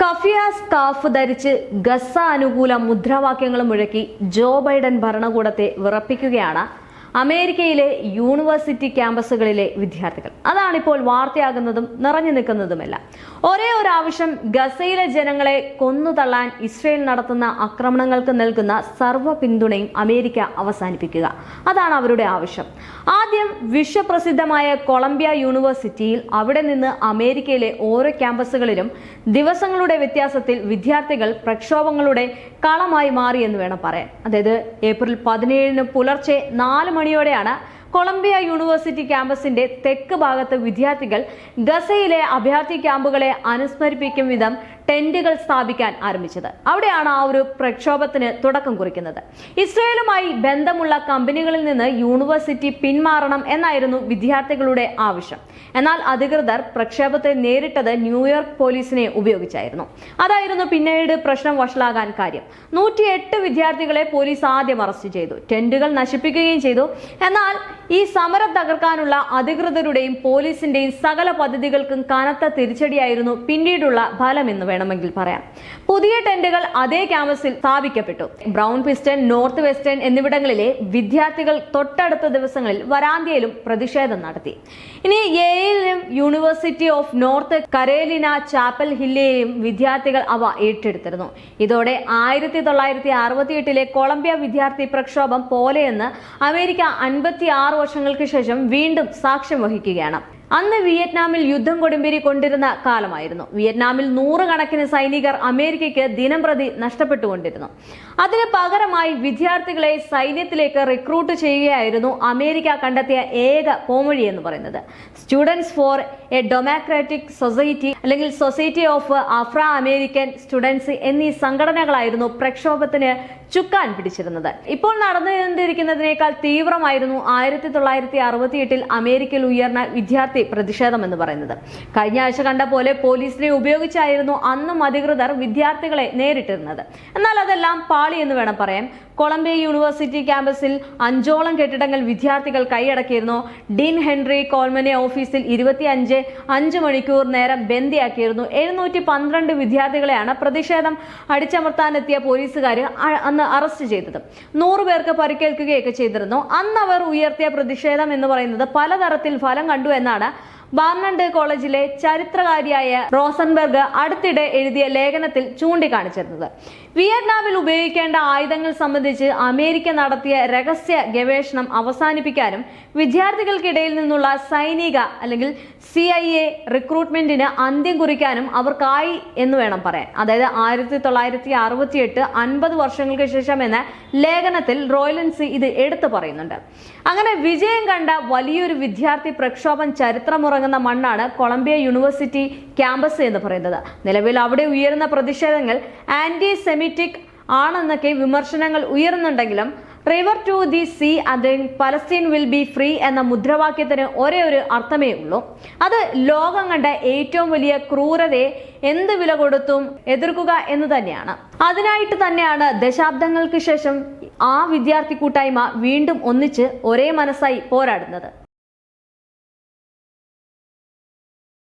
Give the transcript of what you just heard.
കഫിയ സ്കാഫ് ധരിച്ച് ഗസ അനുകൂല മുദ്രാവാക്യങ്ങൾ മുഴക്കി ജോ ബൈഡൻ ഭരണകൂടത്തെ വിറപ്പിക്കുകയാണ് അമേരിക്കയിലെ യൂണിവേഴ്സിറ്റി ക്യാമ്പസുകളിലെ വിദ്യാർത്ഥികൾ. അതാണിപ്പോൾ വാർത്തയാകുന്നതും നിറഞ്ഞു നിൽക്കുന്നതുമെല്ലാം. ഒരേ ഒരു ആവശ്യം ഗസയിലെ ജനങ്ങളെ കൊന്നു തള്ളാൻ ഇസ്രയേൽ നടത്തുന്ന ആക്രമണങ്ങൾക്ക് നൽകുന്ന സർവ പിന്തുണയും അമേരിക്ക അവസാനിപ്പിക്കുക. അതാണ് അവരുടെ ആവശ്യം. ആദ്യം വിശ്വപ്രസിദ്ധമായ കൊളംബിയ യൂണിവേഴ്സിറ്റിയിൽ അവിടെ നിന്ന് അമേരിക്കയിലെ ഓരോ ക്യാമ്പസുകളിലും ദിവസങ്ങളുടെ വ്യത്യാസത്തിൽ വിദ്യാർത്ഥികൾ പ്രക്ഷോഭങ്ങളുടെ കളമായി മാറിയെന്ന് വേണം പറയാൻ. അതായത് ഏപ്രിൽ പതിനേഴിന് പുലർച്ചെ നാല് മണിയോടെയാണ് കൊളംബിയ യൂണിവേഴ്സിറ്റി ക്യാമ്പസിന്റെ തെക്ക് ഭാഗത്ത് വിദ്യാർത്ഥികൾ ഗസയിലെ അഭയാർത്ഥി ക്യാമ്പുകളെ അനുസ്മരിപ്പിക്കും വിധം ടെന്റുകൾ സ്ഥാപിക്കാൻ ആരംഭിച്ചത്. അവിടെയാണ് ആ ഒരു പ്രക്ഷോഭത്തിന് തുടക്കം കുറിക്കുന്നത്. ഇസ്രയേലുമായി ബന്ധമുള്ള കമ്പനികളിൽ നിന്ന് യൂണിവേഴ്സിറ്റി പിന്മാറണം എന്നായിരുന്നു വിദ്യാർത്ഥികളുടെ ആവശ്യം. എന്നാൽ അധികൃതർ പ്രക്ഷോഭത്തെ നേരിട്ടത് ന്യൂയോർക്ക് പോലീസിനെ ഉപയോഗിച്ചായിരുന്നു. അതായിരുന്നു പിന്നീട് പ്രശ്നം വഷളാകാൻ കാര്യം. നൂറ്റിയെട്ട് വിദ്യാർത്ഥികളെ പോലീസ് ആദ്യം അറസ്റ്റ് ചെയ്തു. ടെന്റുകൾ നശിപ്പിക്കുകയും ചെയ്തു. എന്നാൽ ഈ സമരം തകർക്കാനുള്ള അധികൃതരുടെയും പോലീസിന്റെയും സകല പദ്ധതികൾക്കും കനത്ത തിരിച്ചടിയായിരുന്നു പിന്നീടുള്ള ഫലം എന്ന് വേണമെങ്കിൽ പറയാം. പുതിയ ടെന്റുകൾ അതേ ക്യാമ്പസിൽ സ്ഥാപിക്കപ്പെട്ടു. ബ്രൗൺ പിസ്റ്റൺ നോർത്ത് വെസ്റ്റേൺ എന്നിവിടങ്ങളിലെ വിദ്യാർത്ഥികൾ തൊട്ടടുത്ത ദിവസങ്ങളിൽ വരാന്തിയയിലും പ്രതിഷേധം നടത്തി. ഇനി എയിലും university of North Carolina Chapel ഹില്ലിലെയും വിദ്യാർത്ഥികൾ അവ ഏറ്റെടുത്തിരുന്നു. ഇതോടെ ആയിരത്തി തൊള്ളായിരത്തി അറുപത്തിയെട്ടിലെ കൊളംബിയ വിദ്യാർത്ഥി പ്രക്ഷോഭം പോലെയെന്ന് അമേരിക്ക അൻപത്തി ആറ് വർഷങ്ങൾക്ക് ശേഷം വീണ്ടും സാക്ഷ്യം വഹിക്കുകയാണ്. അന്ന് വിയറ്റ്നാമിൽ യുദ്ധം കൊടുമ്പിരി കൊണ്ടിരുന്ന കാലമായിരുന്നു. വിയറ്റ്നാമിൽ നൂറുകണക്കിന് സൈനികർ അമേരിക്കയ്ക്ക് ദിനം പ്രതി നഷ്ടപ്പെട്ടുകൊണ്ടിരുന്നു. അതിന് പകരമായി വിദ്യാർത്ഥികളെ സൈന്യത്തിലേക്ക് റിക്രൂട്ട് ചെയ്യുകയായിരുന്നു അമേരിക്ക കണ്ടെത്തിയ ഏക പോംവഴി എന്ന് പറയുന്നത്. Students for a democratic society അല്ലെങ്കിൽ society of Afro American students എന്നീ സംഘടനകളായിരുന്നു പ്രക്ഷോഭത്തിന് ചുക്കാൻ പിടിച്ചിരുന്നത്. ഇപ്പോൾ നടന്നുകൊണ്ടിരിക്കുന്നതിനേക്കാൾ തീവ്രമായിരുന്നു ആയിരത്തി തൊള്ളായിരത്തി അറുപത്തി എട്ടിൽ അമേരിക്കയിൽ ഉയർന്ന വിദ്യാർത്ഥി പ്രതിഷേധം എന്ന് പറയുന്നത്. കഴിഞ്ഞ ആഴ്ച കണ്ട പോലെ പോലീസിനെ ഉപയോഗിച്ചായിരുന്നു അന്നും അധികൃതർ വിദ്യാർത്ഥികളെ നേരിട്ടിരുന്നത്. എന്നാൽ അതെല്ലാം പാളി എന്ന് വേണം പറയാം കൊളംബിയ യൂണിവേഴ്സിറ്റി ക്യാമ്പസിൽ അഞ്ചോളം കെട്ടിടങ്ങൾ വിദ്യാർത്ഥികൾ കൈയടക്കിയിരുന്നു. ഡീൻ ഹെൻറി കോൾമനെ ഓഫീസിൽ ഇരുപത്തിയഞ്ച് അഞ്ച് മണിക്കൂർ നേരം ബന്ദിയാക്കിയിരുന്നു. എഴുന്നൂറ്റി പന്ത്രണ്ട് വിദ്യാർത്ഥികളെയാണ് പ്രതിഷേധം അടിച്ചമർത്താനെത്തിയ പോലീസുകാർ അന്ന് അറസ്റ്റ് ചെയ്തത്. നൂറുപേർക്ക് പരിക്കേൽക്കുകയൊക്കെ ചെയ്തിരുന്നു. അന്ന് അവർ ഉയർത്തിയ പ്രതിഷേധം എന്ന് പറയുന്നത് പലതരത്തിൽ ഫലം കണ്ടു എന്നാണ് ബാർണണ്ട് കോളേജിലെ ചരിത്രകാരിയായ റോസൻബർഗ് അടുത്തിടെ എഴുതിയ ലേഖനത്തിൽ ചൂണ്ടിക്കാണിച്ചിരുന്നത്. വിയറ്റ്നാമിൽ ഉപയോഗിക്കേണ്ട ആയുധങ്ങൾ സംബന്ധിച്ച് അമേരിക്ക നടത്തിയ രഹസ്യ ഗവേഷണം അവസാനിപ്പിക്കാനും വിദ്യാർത്ഥികൾക്കിടയിൽ നിന്നുള്ള സൈനിക അല്ലെങ്കിൽ സി ഐ എ റിക്രൂട്ട്മെന്റിന് അന്ത്യം കുറിക്കാനും അവർക്കായി എന്ന് വേണം പറയാൻ. അതായത് ആയിരത്തി തൊള്ളായിരത്തി അറുപത്തിയെട്ട് അൻപത് വർഷങ്ങൾക്ക് ശേഷം എന്ന ലേഖനത്തിൽ റോയലൻസി ഇത് എടുത്തു പറയുന്നുണ്ട്. അങ്ങനെ വിജയം കണ്ട വലിയൊരു വിദ്യാർത്ഥി പ്രക്ഷോഭം ചരിത്രമുറങ്ങുന്ന മണ്ണാണ് കൊളംബിയ യൂണിവേഴ്സിറ്റി ക്യാമ്പസ് എന്ന് പറയുന്നത്. നിലവിൽ അവിടെ ഉയരുന്ന പ്രതിഷേധങ്ങൾ ആന്റി സെമിറ്റിക് ആണെന്നൊക്കെ വിമർശനങ്ങൾ ഉയരുന്നുണ്ടെങ്കിലും റിവർ ടു ദി സീ അത് പലസ്തീൻ വിൽ ബി ഫ്രീ എന്ന മുദ്രാവാക്യത്തിന് ഒരേ ഒരു അർത്ഥമേ ഉള്ളൂ. അത് ലോകം കണ്ട ഏറ്റവും വലിയ ക്രൂരതയെ എന്ത് വില കൊടുത്തും എതിർക്കുക എന്ന് തന്നെയാണ്. അതിനായിട്ട് തന്നെയാണ് ദശാബ്ദങ്ങൾക്ക് ശേഷം ആ വിദ്യാർത്ഥി കൂട്ടായ്മ വീണ്ടും ഒന്നിച്ച് ഒരേ മനസ്സായി പോരാടുന്നത്.